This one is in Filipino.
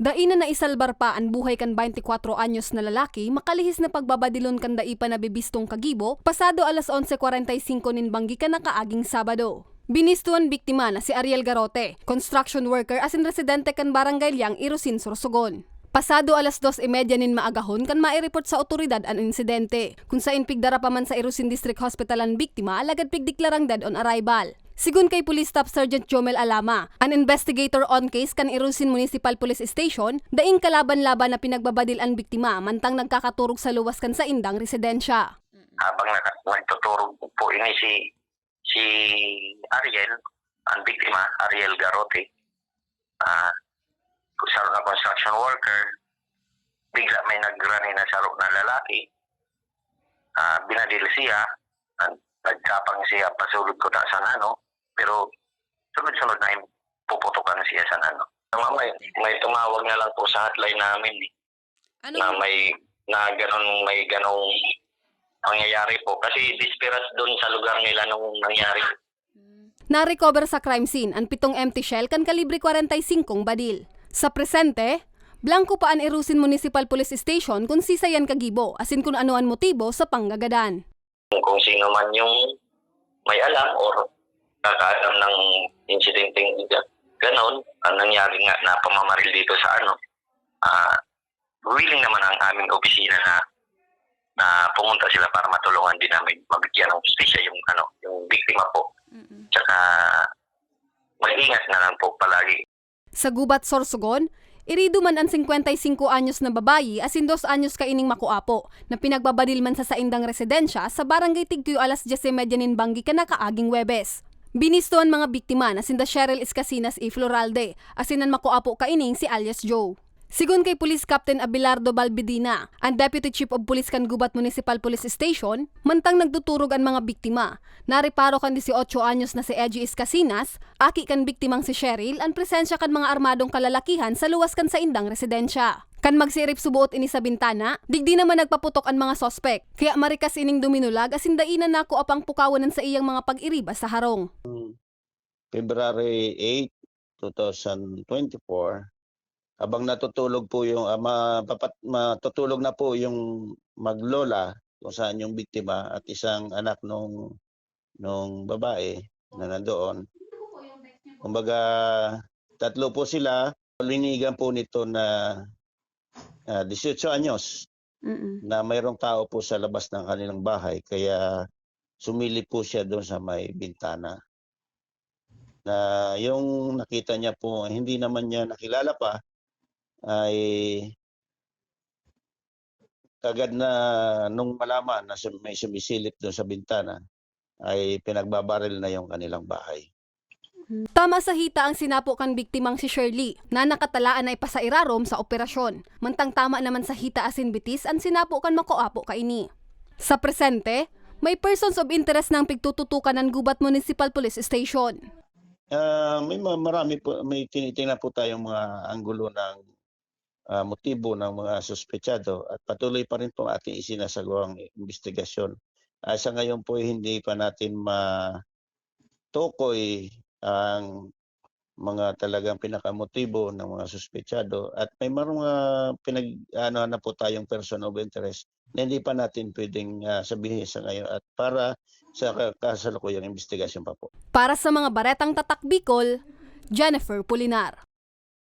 Daina na isalbar pa ang buhay kan 24 anyos na lalaki makalihis na pagbabadilon kan daipa na bibistong kagibo pasado alas 11.45 nin banggi ka na kaaging Sabado. Binistuan biktima na si Ariel Garote, construction worker asin residente kan barangay Liang Irusin, Sorsogon. Pasado alas 2.30 nin maagahon kan maireport sa otoridad ang insidente. Kung sa pigdara pa man sa Irusin District Hospital ang biktima, alagad pigdeklarang dead on arrival. Sigun kay Police Staff Sergeant Jomel Alama, an investigator on case kan Irusin Municipal Police Station, daing kalaban-laban na pinagbabadil ang biktima mantang nagkakaturog sa luwas kan sa indang residensya. habang nagtuturog po ini si si Ariel, ang biktima, Ariel Garote, ah sa na construction worker, bigla may nagrani na saro na lalaki, ah binadil siya, nag- nagkapang siya pasulod ko ta sa ano, pero sunod-sunod na yung puputukan siya sa ano. May, may tumawag na lang po sa hotline namin eh Ano na may na ganun may ganong pangyayari po kasi disperas doon sa lugar nila nung nangyari. Na-recover sa crime scene ang pitong empty shell kan kalibre 45 badil. Sa presente, blanco pa ang Irusin Municipal Police Station kung sisayan kagibo asin kung ano ang motibo sa panggagadan. Kung, kung sino man yung may alam or kakaalam ng insidenteng ganon, ang nangyari nga na pamamaril dito sa ano, ah willing naman ang aming opisina na na pumunta sila para matulungan din namin mabigyan ng justisya yung ano yung biktima po. Tsaka mag-ingat na lang po palagi Sa gubat Sorsogon, irido man ang 55 anyos na babayi asin 2 anyos kaining makuapo na pinagbabadil man sa saindang residensya sa barangay Tigtuyo alas 10.30 nin banggi ka kaaging Webes. Binisto ang mga biktima na sinda Cheryl Escasinas e Floralde asin ang makuapo kaining si alias Joe. Sigun kay Police Captain Abelardo Balbidina, ang Deputy Chief of Police kan Gubat Municipal Police Station, mantang nagtuturog ang mga biktima. Nariparo kan 18 anyos na si Edgy Escasinas, aki kan biktimang si Cheryl, ang presensya kan mga armadong kalalakihan sa luwas kan sa indang residensya. Kan magsirip subuot ini sa bintana, digdi naman nagpaputok ang mga sospek. Kaya marikas ining duminulag asin dainan nako apang pukawanan sa iyang mga pag-iriba sa harong. February 8, 2024, habang natutulog po yung ah, mapapat, matutulog na po yung maglola kung saan yung biktima at isang anak nung nung babae na nandoon. Kumbaga, tatlo po sila, linigan po nito na ah, 18 anyos na mayroong tao po sa labas ng kanilang bahay. Kaya sumilip po siya doon sa may bintana. Na yung nakita niya po hindi naman niya nakilala pa ay kagad na nung malaman na may sumisilip doon sa bintana ay pinagbabaril na yung kanilang bahay. Tama sa hita ang sinapo kan biktimang si Shirley na nakatalaan ay pasairarom sa operasyon. Mantang tama naman sa hita asin bitis ang sinapo kan makoapo kaini. Sa presente, may persons of interest ng pigtututukan ng Gubat Municipal Police Station. Ah, may ma- marami po may tinitingnan po tayong mga anggulo ng ah, motibo ng mga suspetsado at patuloy pa rin po ating isinasagawang investigasyon. Ah, sa ngayon po hindi pa natin matukoy ang mga talagang pinakamotibo ng mga suspetsado at may mga pinag ano na po tayong person of interest na hindi pa natin pwedeng ah, sabihin sa ngayon at para sa ka- kasalukuyang investigasyon pa po. Para sa mga baretang tatak Bicol, Jennifer Pulinar.